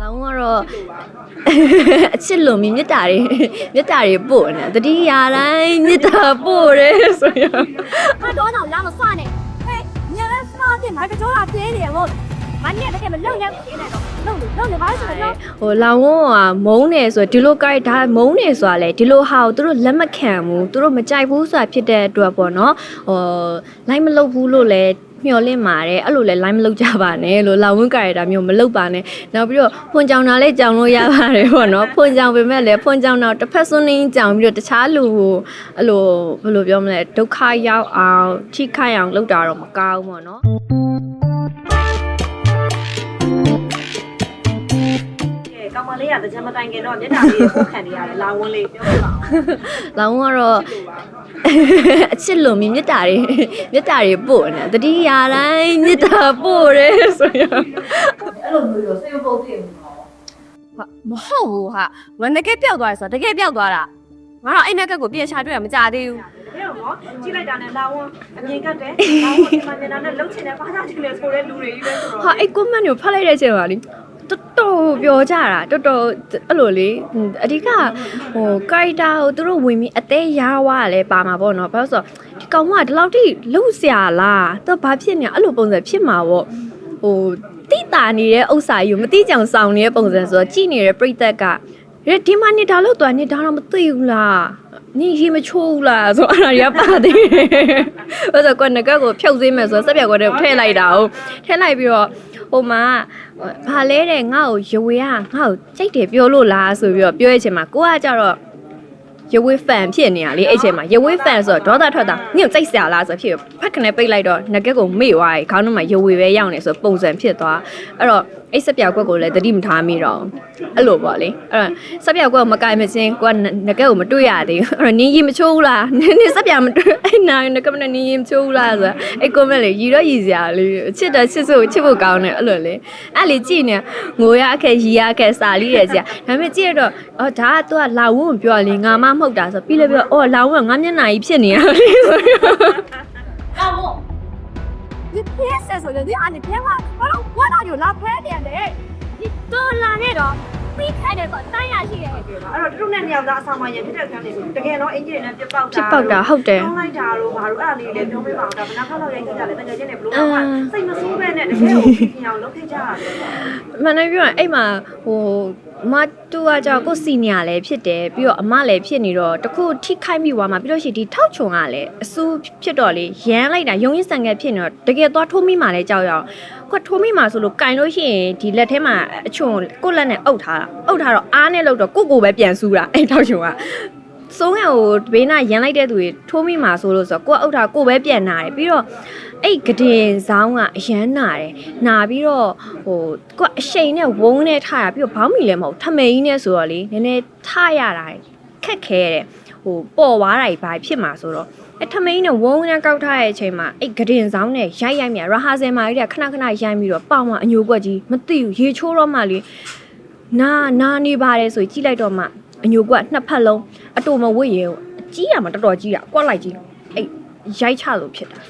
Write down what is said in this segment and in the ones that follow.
လောင်းကတော့အချစ်လို့မြစ်တာတွေမြစ်တာတွေပို့နေတတိယတိုင်းမြစ်တာပို့တယ်ဆိုရအတော့တော့လာမစနဲ့ဟဲ့ညံစမတင်မိုက်ကြောလာတင်းနေမို့မနေ့တကယ်မလုံနဲ့တင်းနေတော့လုံလို့လုံနေပါဆိုတော့ဟိုလောင်းဝကမုန်းနေဆိုဒီလိုကြိုက်ဒါမုန်းနေဆိုတာလေဒီလိုဟာကိုသူတို့လက်မခံဘူးသူတို့မကြိုက်ဘူးဆိုတာဖြစ်တဲ့အတွက်ပေါ့နော်ဟိုလိုက်မလုပ်ဘူးလို့လည်း မျောလင့်ပါတယ်အဲ့လိုလဲ line မလုပ်ကြပါနဲ့လို့လောင်ဝင်းကြရတာမျိုးမလုပ်ပါနဲ့နောက်ပြီးတော့ဖွန်ကြောင်တာလည်းကြောင်လို့ရပါတယ်ပေါ့နော်ဖွန်ကြောင်ပေမဲ့လည်းဖွန်ကြောင်တော့တစ်ဖက်စွန်းနေကြောင်ပြီးတော့တခြားလူကိုအဲ့လိုဘယ်လိုပြောမလဲဒုက္ခရောက်အောင်ထိခိုက်အောင်လုပ်တာတော့မကောင်းဘူးပေါ့နော်ကဲကောင်မလေးကတကြမ်းမတိုင်ခင်တော့မျက်နှာလေးကိုခံနေရတယ်လာဝန်းလေးပြောပြပါဦးလောင်းကတော့ အချစ်လို့မြင်မြတ်တာတွေမြတ်တာတွေပို့နေတတိယတိုင်းမြတ်တာပို့တယ်ဆိုရင်အဲ့လိုမျိုးရောစိတ်မပုတ်သေးဘူးနော်မဟုတ်ဘူးဟာငါတကယ်ပြောက်သွားတယ်ဆိုတော့တကယ်ပြောက်သွားတာငါတော့အဲ့နက်ကကိုပြန်ရှာတွေ့ရမကြသေးဘူးတကယ်တော့နော်ကြည့်လိုက်တာနဲ့လာဝန်းအမြင်ကတ်တယ်လာဝန်းဒီမှာနေတာနဲ့လှုပ်ချင်တယ်ဘာသာချင်တယ်ဆိုတဲ့လူတွေကြီးပဲဆိုတော့ဟာအဲ့ comment ကိုဖတ်လိုက်တဲ့အချိန်မှာလေ တော်တော်ပြောကြတာတော်တော်အဲ့လိုလေအဓိကဟို character ကိုသူတို့ဝင်ပြီးအသေးရဝါလဲပါမှာပေါ့နော်ဘာလို့ဆိုတော့ဒီကောင်ကဒီလောက်ထိလှုပ်ရှားလားသူဘာဖြစ်နေအဲ့လိုပုံစံဖြစ်မှာပေါ့ဟိုတိတာနေတဲ့ဥစ္စာကြီးကိုမတိကြအောင်ဆောင်နေတဲ့ပုံစံဆိုတော့ကြည်နေတဲ့ပြိသက်ကရဲဒီမှာနေတာလို့တွားနေတာတော့မသိဘူးလားနေရေမချိုးဘူးလားဆိုတော့အဲ့ဒါတွေကပါသေးတယ်။ဘာလို့လဲကွာငကက်ကိုဖြုတ်သေးမယ်ဆိုတော့စက်ပြက်ကွက်တွေထည့်လိုက်တာဟုတ်ထည့်လိုက်ပြီးတော့ ဟိုမှာဘာလဲတဲ့ငါ့ကိုရွေကငါ့ကိုကြိုက်တယ်ပြောလို့လားဆိုပြီးတော့ပြောရချင်မှာကိုကကြတော့ ရွေဖန်ဖြစ်နေရလေအဲ့ချိန်မှာရွေဖန်ဆိုတော့ဒေါသထွက်တာညို့ကြိုက်စရာလားဆိုဖြစ်ဖက်ခနဲ့ပိတ်လိုက်တော့ငကက်ကိုမေ့သွားပြီခေါင်းထဲမှာရွေပဲရောက်နေဆိုပုံစံဖြစ်သွားအဲ့တော့အဲ့စက်ပြက်ကွက်ကိုလည်းတတိမထားမိတော့ဘူးအဲ့လိုပေါ့လေအဲ့တော့စက်ပြက်ကွက်ကိုမကင်မချင်းကိုကငကက်ကိုမတွေ့ရသေးဘူးအဲ့တော့နင်းကြီးမချိုးဘူးလားနင်းနေစက်ပြက်မတွေ့အဲ့နာငကက်မနဲ့နင်းကြီးမချိုးဘူးလားဆိုတော့အဲ့ကွန်မန့်လေရီတော့ရီစရာလေးချစ်တယ်ချစ်စို့ချစ်ဖို့ကောင်းတယ်အဲ့လိုလေအဲ့လေကြည့်နေငိုရအခက်ရီရအခက်စာလေးရစရာဒါပေမဲ့ကြည့်ရတော့အော်ဒါက तू ကလာဝုန်းကိုပြောလေငါမမဟုတ်တာဆိုပြီးလည်းပြောအော်လာဝုန်းကငါမျက်နှာကြီးဖြစ်နေရလေဆိုတော့ 你偏谁说的？你按你偏话，我我哪有拉快点的？你多拉那种， free credit ကိုတိုင်းရရှိတယ်အဲ့တော့သူတို့နဲ့မြောက်သားအဆောင်မှာရဖြစ်တဲ့ကံတွေဆိုတကယ်တော့အင်ဂျင်နဲ့ပြပောက်တာပြပောက်တာဟုတ်တယ်တောင်းလိုက်တာတို့ဘာလို့အဲ့ဒါလေးလည်းပြောပြပါအောင်ဒါဘနာခောက်လောက်ရိုက်ကြည့်ကြလဲတကယ်ချင်းနဲ့ဘလို့တော့စိတ်မဆိုးပဲနဲ့တကယ်ကိုပြင်အောင်လုပ်ခဲ့ကြရတယ်မနေ့ပြောရင်အဲ့မှာဟိုမတူကကြောင့်ကိုစီနီယာလည်းဖြစ်တယ်ပြီးတော့အမလည်းဖြစ်နေတော့တခုထိခိုက်မိသွားမှာပြီးလို့ရှိရင်ဒီထောက်ချုံကလည်းအဆူဖြစ်တော့လေရမ်းလိုက်တာရုံရင်းဆန်ငယ်ဖြစ်နေတော့တကယ်သွားထိုးမိမှလည်းကြောက်ရအောင် ကိုထိုးမိမှဆိုလို့ကင်လို့ရှိရင်ဒီလက်ထဲမှာအချုံကိုလက်နဲ့အုပ်ထားတာအုပ်ထားတော့အားနဲ့လို့တော့ကိုကိုပဲပြန်ဆူတာအဲ့ထောက်ချုံကဆုံးရကိုဘေးနာရန်လိုက်တဲ့သူတွေထိုးမိမှာဆိုလို့ဆိုတော့ကိုကအုပ်ထားကိုပဲပြန်နာတယ်ပြီးတော့အဲ့ဂဒင်ဆောင်ကအရန်နာတယ်နာပြီးတော့ဟိုကိုကအရှိန်နဲ့ဝုန်းနဲ့ထားရပြီးတော့ဘောင်းမီလည်းမဟုတ်ထမိန်နဲ့ဆိုတော့လေနည်းနည်းထားရတာခက်ခဲတယ်ဟိုပေါ်သွားတာဘာဖြစ်မှာဆိုတော့ အဲ့ထမိန်နဲ့ဝုန်းနဲ့ကောက်ထားတဲ့အချိန်မှာအဲ့ဂဒင်ဆောင်နဲ့ရိုက်ရိုက်မြရာဟာဆယ်မာကြီးကခဏခဏရိုက်ပြီးတော့ပေါင်မအညိုကွက်ကြီးမသိဘူးရေချိုးတော့မှလေနာနာနေပါတယ်ဆိုကြည့်လိုက်တော့မှအညိုကွက်နှစ်ဖက်လုံးအတူမဝတ်ရေကိုအကြီးရမှာတော်တော်ကြီးတာကွက်လိုက်ကြီးအဲ့ရိုက်ချလို့ဖြစ်တာ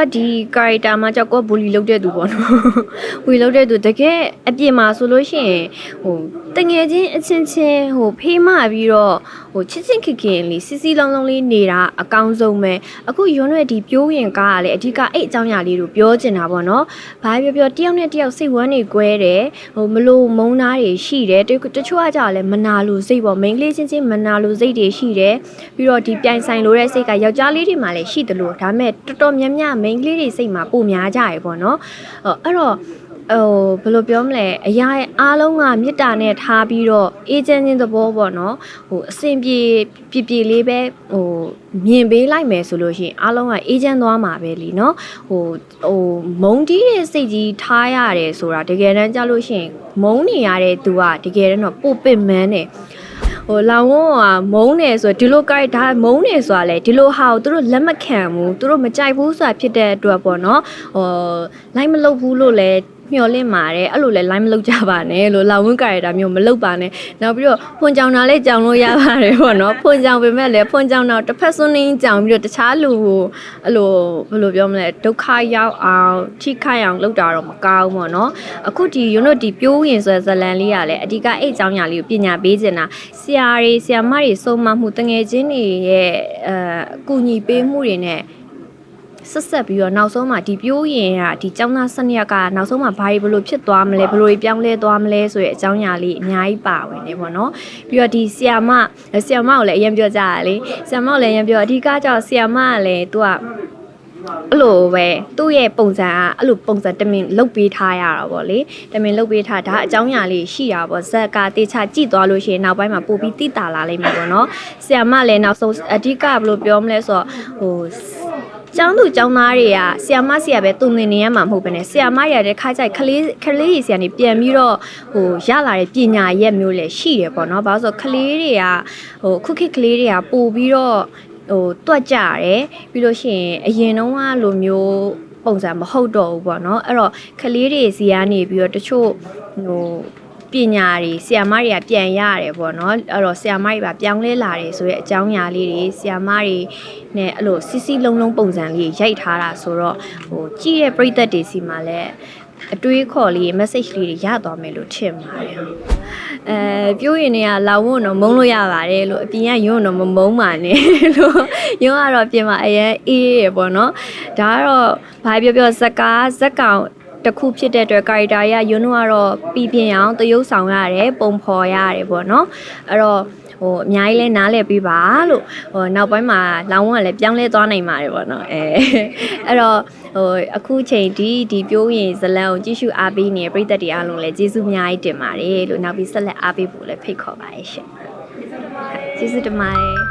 ကကိုကဒီ character မှာကြောက်ကိုဘူလီလုပ်တဲ့သူပေါ့နော်။ဘူလီလုပ်တဲ့သူတကယ်အပြင်မှာဆိုလို့ရှိရင်ဟိုတငယ်ချင်းအချင်းချင်းဟိုဖေးမပြီးတော့ဟိုချစ်ချင်းခင်ခင်လေးစီစီလုံးလုံးလေးနေတာအကောင်းဆုံးပဲ။အခုရွံ့ရွက်ဒီပြိုးရင်ကားကလည်းအဓိကအဲ့အကြောင်းအရာလေးတို့ပြောချင်တာပေါ့နော်။ဘာပြောပြောတယောက်နဲ့တယောက်စိတ်ဝမ်းနေကွဲတယ်။ဟိုမလို့မုန်းသားတွေရှိတယ်တတချို့ကကြလည်းမနာလို့စိတ်ပေါ့မိန်းကလေးချင်းချင်းမနာလို့စိတ်တွေရှိတယ်။ပြီးတော့ဒီပြိုင်ဆိုင်လို့တဲ့စိတ်ကယောက်ျားလေးတွေမှလည်းရှိတယ်လို့ဒါမဲ့တော်တော်များများမိန်းကလေးတွေစိတ်မှာပိုများကြရပေါ့နော်။အဲ့တော့ဟိုဘယ်လိုပြောမလဲအရာအားလုံးကမေတ္တာနဲ့ထားပြီးတော့အေဂျင့်ချင်းသဘောပေါ့နော်ဟိုအဆင်ပြေပြေပြေလေးပဲဟိုမြင်ပေးလိုက်မယ်ဆိုလို့ရှိရင်အားလုံးကအေဂျင့်သွားမှာပဲလीเนาะဟိုဟိုမုံတီးတဲ့စိတ်ကြီးထားရတယ်ဆိုတာတကယ်တမ်းကြလို့ရှိရင်မုံနေရတဲ့သူကတကယ်တမ်းတော့ပိုပစ်မန်းတယ် ဟိုလောင်ဝုန်းကမုန်းနေဆိုဒီလိုကြိုက်ဒါမုန်းနေဆိုတာလေဒီလိုဟာကိုသူတို့လက်မခံဘူးသူတို့မကြိုက်ဘူးဆိုတာဖြစ်တဲ့အတွက်ပေါ့နော်ဟိုလိုက်မလုပ်ဘူးလို့လည်း မျောလင့်ပါတယ်အဲ့လိုလဲ line မလုပ်ကြပါနဲ့လို့လာဝင်ကာရတာမျိုးမလုပ်ပါနဲ့နောက်ပြီးတော့ဖွန်ကြောင်တာလဲကြောင်လို့ရပါတယ်ပေါ့နော်ဖွန်ကြောင်ပေမဲ့လဲဖွန်ကြောင်တော့တစ်ဖက်စွန်းနေကြောင်ပြီးတော့တခြားလူကိုအဲ့လိုဘယ်လိုပြောမလဲဒုက္ခရောက်အောင်ထိခိုက်အောင်လုပ်တာတော့မကောင်းဘူးပေါ့နော်အခုဒီ unit ဒီပြိုးရင်ဆိုတဲ့ဇလန်လေးကလည်းအဓိကအဲ့အကြောင်းအရာလေးကိုပညာပေးခြင်းတာဆရာတွေဆရာမတွေစုံမမှုတငယ်ချင်းတွေရဲ့အဲအကူအညီပေးမှုတွေနဲ့ ဆက်ဆက်ပြီးတော့နောက်ဆုံးမှာဒီပြိုးရင်ကဒီចောင်းသားစနစ်ကနောက်ဆုံးမှာဘာတွေဘလို့ဖြစ်သွားမလဲဘလို့ပြောင်းလဲသွားမလဲဆိုတဲ့အကြောင်းအရာလေးအများကြီးပါဝင်နေပေါ့နော်ပြီးတော့ဒီဆီယာမဆီယာမကိုလည်းအရင်ပြောကြရလေဆီယာမကိုလည်းအရင်ပြောအဓိကကြောင့်ဆီယာမကလည်းသူကအဲ့လိုပဲသူ့ရဲ့ပုံစံကအဲ့လိုပုံစံတမင်လုတ်ပေးထားရတာပေါ့လေတမင်လုတ်ပေးထားဒါအကြောင်းအရာလေးရှိတာပေါ့ဇက်ကတေချာကြည့်သွားလို့ရှိရင်နောက်ပိုင်းမှာပို့ပြီးတိတာလာလိမ့်မယ်ပေါ့နော်ဆီယာမလည်းနောက်ဆုံးအဓိကဘယ်လိုပြောမလဲဆိုတော့ဟို ကျောင်းသူကျောင်းသားတွေကဆီယာမဆီယာပဲတုံနေနေရမှာမဟုတ်ဘဲနဲ့ဆီယာမရတဲ့ခါကြိုက်ကလေးကလေးကြီးဆီကနေပြန်ပြီးတော့ဟိုရလာတဲ့ပညာရက်မျိုးလည်းရှိတယ်ပေါ့နော်။ဘာလို့ဆိုကလေးတွေကဟိုခုခေတ်ကလေးတွေကပို့ပြီးတော့ဟိုတွက်ကြရတယ်ပြီးလို့ရှိရင်အရင်တုန်းကလိုမျိုးပုံစံမဟုတ်တော့ဘူးပေါ့နော်။အဲ့တော့ကလေးတွေစီကနေပြီးတော့တချို့ဟို ပညာတွေဆီယာမတွေကပြန်ရတယ်ပေါ့နော်အဲ့တော့ဆီယာမတွေပါပြောင်းလဲလာတယ်ဆိုရဲအကြောင်းအရာလေးတွေဆီယာမတွေနဲ့အဲ့လိုစီစီလုံးလုံးပုံစံလေးရိုက်ထားတာဆိုတော့ဟိုကြည့်တဲ့ပရိသတ်တွေစီမှာလည်းအတွေးခေါ်လေး message လေးတွေရသွားမယ်လို့ထင်ပါတယ်အဲပြောရင်လည်းလာဝုံတော့မုန်းလို့ရပါတယ်လို့အပြင်ကယွန်းတော့မမုန်းပါနဲ့လို့ယွန်းကတော့ပြင်မှာအရင်အေးရပေါ့နော်ဒါကတော့ဘာပြောပြောဇက်ကားဇက်ကောင် တစ်ခုဖြစ်တဲ့အတွက်ကာရီတာရယွန်းတို့ကတော့ပြီးပြင်းအောင်တရုပ်ဆောင်ရတယ်ပုံဖော်ရတယ်ပေါ့နော်အဲ့တော့ဟိုအများကြီးလဲနားလဲပေးပါလို့ဟိုနောက်ပိုင်းမှာလောင်းဝကလည်းပြောင်းလဲသွားနိုင်ပါတယ်ပေါ့နော်အဲအဲ့တော့ဟိုအခုချိန်ဒီဒီပြိုးရင်ဇလန်ကိုကြည့်ရှုအားပေးနေတဲ့ပရိသတ်တွေအားလုံးလည်းကျေးဇူးအများကြီးတင်ပါတယ်လို့နောက်ပြီးဆက်လက်အားပေးဖို့လည်းဖိတ်ခေါ်ပါတယ်ရှင်ကျေးဇူးတင်ပါတယ်